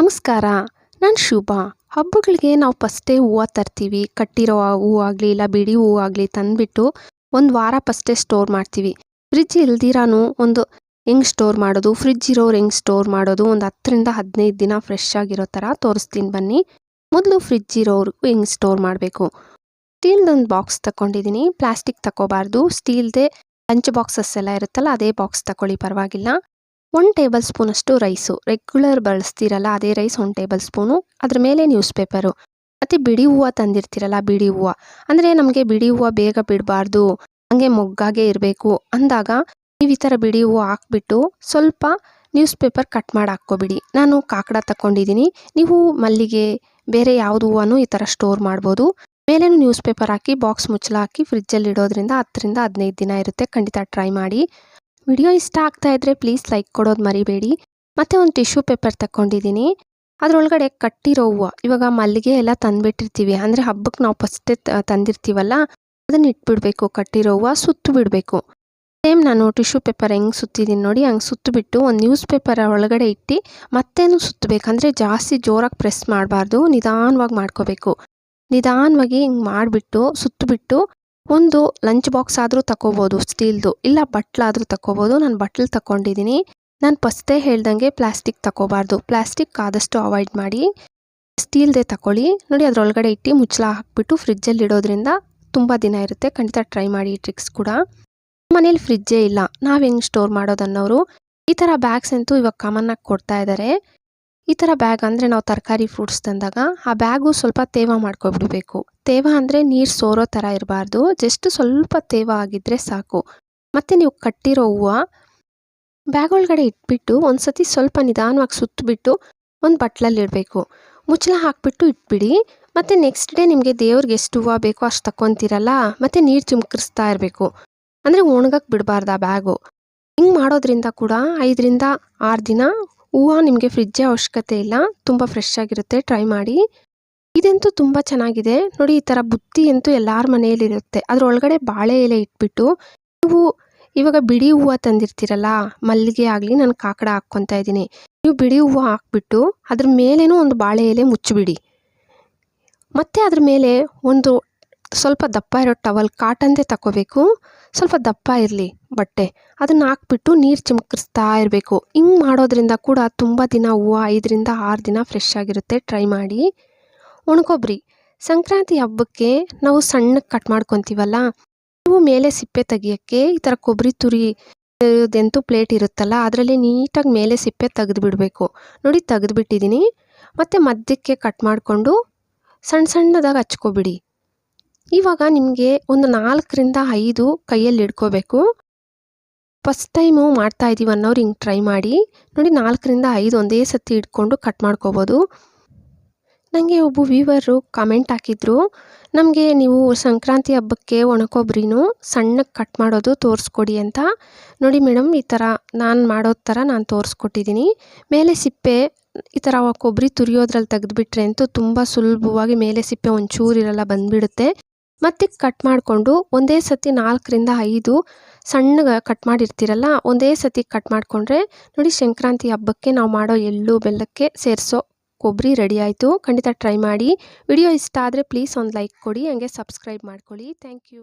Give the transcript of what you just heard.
ನಮಸ್ಕಾರ. ನಾನು ಶುಭ. ಹಬ್ಬಗಳಿಗೆ ನಾವು ಫಸ್ಟೇ ಹೂವು ತರ್ತೀವಿ. ಕಟ್ಟಿರೋ ಹೂವು ಆಗಲಿ, ಇಲ್ಲ ಬಿಡಿ ಹೂವು ಆಗಲಿ ತಂದುಬಿಟ್ಟು ಒಂದು ವಾರ ಫಸ್ಟೇ ಸ್ಟೋರ್ ಮಾಡ್ತೀವಿ. ಫ್ರಿಜ್ ಇಲ್ದಿರಾನು ಒಂದು ಹೆಂಗೆ ಸ್ಟೋರ್ ಮಾಡೋದು? ಫ್ರಿಜ್ ಇರೋರು ಹೆಂಗೆ ಸ್ಟೋರ್ ಮಾಡೋದು? ಒಂದು ಹತ್ತರಿಂದ ಹದಿನೈದು ದಿನ ಫ್ರೆಶ್ ಆಗಿರೋ ಥರ ತೋರಿಸ್ತೀನಿ ಬನ್ನಿ. ಮೊದಲು ಫ್ರಿಜ್ ಇರೋರು ಹೆಂಗೆ ಸ್ಟೋರ್ ಮಾಡಬೇಕು? ಸ್ಟೀಲ್ದೊಂದು ಬಾಕ್ಸ್ ತಗೊಂಡಿದ್ದೀನಿ ಪ್ಲಾಸ್ಟಿಕ್ ತಗೋಬಾರ್ದು ಸ್ಟೀಲ್ದೇ ಲಂಚ್ ಬಾಕ್ಸಸ್ ಎಲ್ಲ ಇರುತ್ತಲ್ಲ, ಅದೇ ಬಾಕ್ಸ್ ತಗೊಳ್ಳಿ ಪರವಾಗಿಲ್ಲ. ಒನ್ ಟೇಬಲ್ ಸ್ಪೂನಷ್ಟು ರೈಸು ರೆಗ್ಯುಲರ್ ಬಳಸ್ತೀರಲ್ಲ, ಅದೇ ರೈಸ್ ಒನ್ ಟೇಬಲ್ ಸ್ಪೂನು ಅದ್ರ ಮೇಲೆ ನ್ಯೂಸ್ ಪೇಪರು ಮತ್ತು ಬಿಡಿ ಹೂವು ತಂದಿರ್ತೀರಲ್ಲ, ಬಿಡಿ ಹೂವು. ಅಂದರೆ ನಮಗೆ ಬಿಡಿ ಹೂವು ಬೇಗ ಬಿಡಬಾರ್ದು. ಹಂಗೆ ಮೊಗ್ಗಾಗೆ ಇರಬೇಕು. ಅಂದಾಗ ನೀವು ಈ ಥರ ಬಿಡಿ ಹೂವು ಹಾಕ್ಬಿಟ್ಟು ಸ್ವಲ್ಪ ನ್ಯೂಸ್ ಪೇಪರ್ ಕಟ್ ಮಾಡಿ ಹಾಕ್ಕೊಬಿಡಿ. ನಾನು ಕಾಕಡ ತಗೊಂಡಿದ್ದೀನಿ ನೀವು ಮಲ್ಲಿಗೆ ಬೇರೆ ಯಾವುದು ಹೂವನ್ನು ಈ ಥರ ಸ್ಟೋರ್ ಮಾಡ್ಬೋದು. ಮೇಲೇನು ನ್ಯೂಸ್ ಪೇಪರ್ ಹಾಕಿ ಬಾಕ್ಸ್ ಮುಚ್ಚಲ ಹಾಕಿ ಫ್ರಿಜ್ಜಲ್ಲಿ ಇಡೋದ್ರಿಂದ ಹತ್ತರಿಂದ ಹದಿನೈದು ದಿನ ಇರುತ್ತೆ. ಖಂಡಿತ ಟ್ರೈ ಮಾಡಿ. ವಿಡಿಯೋ ಇಷ್ಟ ಆಗ್ತಾ ಇದ್ರೆ ಪ್ಲೀಸ್ ಲೈಕ್ ಕೊಡೋದು ಮರಿಬೇಡಿ. ಮತ್ತು ಒಂದು ಟಿಶ್ಯೂ ಪೇಪರ್ ತಗೊಂಡಿದ್ದೀನಿ ಅದರೊಳಗಡೆ ಕಟ್ಟಿರೋ ಹೂವು, ಇವಾಗ ಮಲ್ಲಿಗೆ ಎಲ್ಲ ತಂದುಬಿಟ್ಟಿರ್ತೀವಿ. ಅಂದರೆ ಹಬ್ಬಕ್ಕೆ ನಾವು ಫಸ್ಟೇ ತಂದಿರ್ತೀವಲ್ಲ, ಅದನ್ನು ಇಟ್ಬಿಡಬೇಕು ಕಟ್ಟಿರೋ ಹೂವು, ಸುತ್ತು ಬಿಡಬೇಕು. ಸೇಮ್ ನಾನು ಟಿಶ್ಯೂ ಪೇಪರ್ ಹೆಂಗೆ ಸುತ್ತಿದ್ದೀನಿ ನೋಡಿ, ಹಂಗೆ ಸುತ್ತಿಬಿಟ್ಟು ಒಂದು ನ್ಯೂಸ್ ಪೇಪರ್ ಒಳಗಡೆ ಇಟ್ಟು ಮತ್ತೇನು ಸುತ್ತಬೇಕು? ಅಂದರೆ ಜಾಸ್ತಿ ಜೋರಾಗಿ ಪ್ರೆಸ್ ಮಾಡಬಾರ್ದು, ನಿಧಾನವಾಗಿ ಮಾಡ್ಕೋಬೇಕು. ನಿಧಾನವಾಗಿ ಹಿಂಗೆ ಮಾಡಿಬಿಟ್ಟು, ಸುತ್ತಬಿಟ್ಟು ಒಂದು ಲಂಚ್ ಬಾಕ್ಸ್ ಆದರೂ ತಗೋಬೋದು ಸ್ಟೀಲ್ದು ಇಲ್ಲ ಬಟ್ಲಾದರೂ ತಗೋಬೋದು ನಾನು ಬಟ್ಲು ತಗೊಂಡಿದ್ದೀನಿ ನಾನು ಫಸ್ಟೇ ಹೇಳ್ದಂಗೆ ಪ್ಲಾಸ್ಟಿಕ್ ತಗೋಬಾರ್ದು ಪ್ಲಾಸ್ಟಿಕ್ ಆದಷ್ಟು ಅವಾಯ್ಡ್ ಮಾಡಿ ಸ್ಟೀಲ್ದೇ ತಗೊಳ್ಳಿ ನೋಡಿ, ಅದರೊಳಗಡೆ ಇಟ್ಟು ಮುಚ್ಚಳ ಹಾಕ್ಬಿಟ್ಟು ಫ್ರಿಜ್ಜಲ್ಲಿ ಇಡೋದ್ರಿಂದ ತುಂಬ ದಿನ ಇರುತ್ತೆ. ಖಂಡಿತ ಟ್ರೈ ಮಾಡಿ ಟ್ರಿಕ್ಸ್ ಕೂಡ. ಮನೇಲಿ ಫ್ರಿಜ್ಜೇ ಇಲ್ಲ. ನಾವು ಹೆಂಗೆ ಸ್ಟೋರ್ ಮಾಡೋದನ್ನೋರು ಈ ಥರ ಬ್ಯಾಗ್ಸ್ ಅಂತೂ ಇವಾಗ ಕಾಮನ್ನಾಗಿ ಕೊಡ್ತಾ ಇದ್ದಾರೆ ಈ ಥರ ಬ್ಯಾಗ್ ಅಂದರೆ ನಾವು ತರಕಾರಿ ಫ್ರೂಟ್ಸ್ ತಂದಾಗ ಆ ಬ್ಯಾಗು ಸ್ವಲ್ಪ ತೇವ ಮಾಡ್ಕೊಬಿಡಬೇಕು. ತೇವ ಅಂದರೆ ನೀರು ಸೋರೋ ಥರ ಇರಬಾರ್ದು. ಜಸ್ಟ್ ಸ್ವಲ್ಪ ತೇವ ಆಗಿದ್ದರೆ ಸಾಕು. ಮತ್ತು ನೀವು ಕಟ್ಟಿರೋ ಹೂವು ಬ್ಯಾಗ್ ಒಳಗಡೆ ಇಟ್ಬಿಟ್ಟು ಒಂದು ಸತಿ ಸ್ವಲ್ಪ ನಿಧಾನವಾಗಿ ಸುತ್ತಬಿಟ್ಟು ಒಂದು ಬಟ್ಲಲ್ಲಿ ಇಡಬೇಕು. ಮುಚ್ಚಳ ಹಾಕ್ಬಿಟ್ಟು ಇಟ್ಬಿಡಿ. ಮತ್ತು ನೆಕ್ಸ್ಟ್ ಡೇ ನಿಮಗೆ ದೇವ್ರಿಗೆ ಎಷ್ಟು ಹೂವು ಬೇಕೋ ಅಷ್ಟು ತಕ್ಕೊಂತೀರಲ್ಲ, ಮತ್ತು ನೀರು ಚಿಮ್ಕರಿಸ್ತಾ ಇರಬೇಕು. ಅಂದರೆ ಒಣಗಕ್ಕೆ ಬಿಡಬಾರ್ದು ಆ ಬ್ಯಾಗು ಹಿಂಗೆ ಮಾಡೋದ್ರಿಂದ ಕೂಡ ಐದರಿಂದ ಆರು ದಿನ ಹೂವು ನಿಮಗೆ ಫ್ರಿಜ್ಜೇ ಅವಶ್ಯಕತೆ ಇಲ್ಲ, ತುಂಬ ಫ್ರೆಶ್ ಆಗಿರುತ್ತೆ ಟ್ರೈ ಮಾಡಿ. ಇದಂತೂ ತುಂಬ ಚೆನ್ನಾಗಿದೆ. ನೋಡಿ, ಈ ಥರ ಬುತ್ತಿ ಅಂತೂ ಎಲ್ಲರ ಮನೆಯಲ್ಲಿರುತ್ತೆ. ಅದರೊಳಗಡೆ ಬಾಳೆ ಎಲೆ ಇಟ್ಬಿಟ್ಟು, ನೀವು ಇವಾಗ ಬಿಡಿ ಹೂವು ತಂದಿರ್ತೀರಲ್ಲ, ಮಲ್ಲಿಗೆ ಆಗಲಿ ನಾನು ಕಾಕಡ ಹಾಕ್ಕೊತಾ ಇದ್ದೀನಿ. ನೀವು ಬಿಡಿ ಹೂವು ಹಾಕ್ಬಿಟ್ಟು, ಅದ್ರ ಮೇಲೇನೂ ಒಂದು ಬಾಳೆ ಎಲೆ ಮುಚ್ಚಿಬಿಡಿ. ಮತ್ತು ಅದ್ರ ಮೇಲೆ ಒಂದು ಸ್ವಲ್ಪ ದಪ್ಪ ಇರೋ ಟವಲ್ ಕಾಟನ್ದೇ ತಗೋಬೇಕು ಸ್ವಲ್ಪ ದಪ್ಪ ಇರಲಿ, ಬಟ್ಟೆ. ಅದನ್ನು ಹಾಕ್ಬಿಟ್ಟು ನೀರು ಚಿಮ್ಕಿಸ್ತಾ ಇರಬೇಕು. ಹಿಂಗೆ ಮಾಡೋದ್ರಿಂದ ಕೂಡ ತುಂಬ ದಿನ ಹೂವು ಐದರಿಂದ ಆರು ದಿನ ಫ್ರೆಶ್ ಆಗಿರುತ್ತೆ. ಟ್ರೈ ಮಾಡಿ. ಒಣಕೊಬ್ಬರಿ ಸಂಕ್ರಾಂತಿ ಹಬ್ಬಕ್ಕೆ ನಾವು ಸಣ್ಣಗೆ ಕಟ್ ಮಾಡ್ಕೊತೀವಲ್ಲ, ನೀವು ಮೇಲೆ ಸಿಪ್ಪೆ ತೆಗಿಯೋಕ್ಕೆ ಈ ಥರ ಕೊಬ್ಬರಿ ತುರಿ ಇದೆಂತೂ ಪ್ಲೇಟ್ ಇರುತ್ತಲ್ಲ, ಅದರಲ್ಲಿ ನೀಟಾಗಿ ಮೇಲೆ ಸಿಪ್ಪೆ ತೆಗೆದು ಬಿಡಬೇಕು ನೋಡಿ ತೆಗೆದುಬಿಟ್ಟಿದ್ದೀನಿ ಮತ್ತು ಮಧ್ಯಕ್ಕೆ ಕಟ್ ಮಾಡಿಕೊಂಡು ಸಣ್ಣ ಸಣ್ಣದಾಗಿ ಹಚ್ಕೊಬಿಡಿ. ಇವಾಗ ನಿಮಗೆ ಒಂದು ನಾಲ್ಕರಿಂದ ಐದು ಕೈಯಲ್ಲಿ ಹಿಡ್ಕೋಬೇಕು. ಫಸ್ಟ್ ಟೈಮು ಮಾಡ್ತಾ ಇದ್ದೀವಿ ಅನ್ನೋರು ಹಿಂಗೆ ಟ್ರೈ ಮಾಡಿ. ನೋಡಿ ನಾಲ್ಕರಿಂದ ಐದು ಒಂದೇ ಸತಿ ಹಿಡ್ಕೊಂಡು ಕಟ್ ಮಾಡ್ಕೋಬೋದು. ನನಗೆ ಒಬ್ಬ ವೀವರು ಕಮೆಂಟ್ ಹಾಕಿದ್ರು, ನಮಗೆ ನೀವು ಸಂಕ್ರಾಂತಿ ಹಬ್ಬಕ್ಕೆ ಒಣಕೊಬ್ರಿನು ಸಣ್ಣಕ್ಕೆ ಕಟ್ ಮಾಡೋದು ತೋರಿಸ್ಕೊಡಿ ಅಂತ. ನೋಡಿ ಮೇಡಮ್ ಈ ಥರ ನಾನು ಮಾಡೋ ಥರ ನಾನು ತೋರಿಸ್ಕೊಟ್ಟಿದ್ದೀನಿ ಮೇಲೆ ಸಿಪ್ಪೆ, ಈ ಥರ ಕೊಬ್ಬರಿ ತುರಿಯೋದ್ರಲ್ಲಿ ತೆಗೆದುಬಿಟ್ರೆ ಅಂತೂ ತುಂಬ ಸುಲಭವಾಗಿ ಮೇಲೆ ಸಿಪ್ಪೆ ಒಂಚೂರಿರಲ್ಲ ಬಂದುಬಿಡುತ್ತೆ. ಮತ್ತು ಕಟ್ ಮಾಡಿಕೊಂಡು ಒಂದೇ ಸತಿ ನಾಲ್ಕರಿಂದ ಐದು ಸಣ್ಣಗೆ ಕಟ್ ಮಾಡಿರ್ತೀರಲ್ಲ, ಒಂದೇ ಸತಿ ಕಟ್ ಮಾಡಿಕೊಂಡ್ರೆ ನೋಡಿ ಸಂಕ್ರಾಂತಿ ಹಬ್ಬಕ್ಕೆ ನಾವು ಮಾಡೋ ಎಳ್ಳು, ಬೆಲ್ಲಕ್ಕೆ ಸೇರಿಸೋ ಕೊಬ್ಬರಿ ರೆಡಿ ಆಯಿತು. ಖಂಡಿತ ಟ್ರೈ ಮಾಡಿ. ವಿಡಿಯೋ ಇಷ್ಟ ಆದರೆ ಪ್ಲೀಸ್ ಒಂದು ಲೈಕ್ ಕೊಡಿ, ಹಂಗೆ ಸಬ್ಸ್ಕ್ರೈಬ್ ಮಾಡ್ಕೊಳ್ಳಿ. Thank you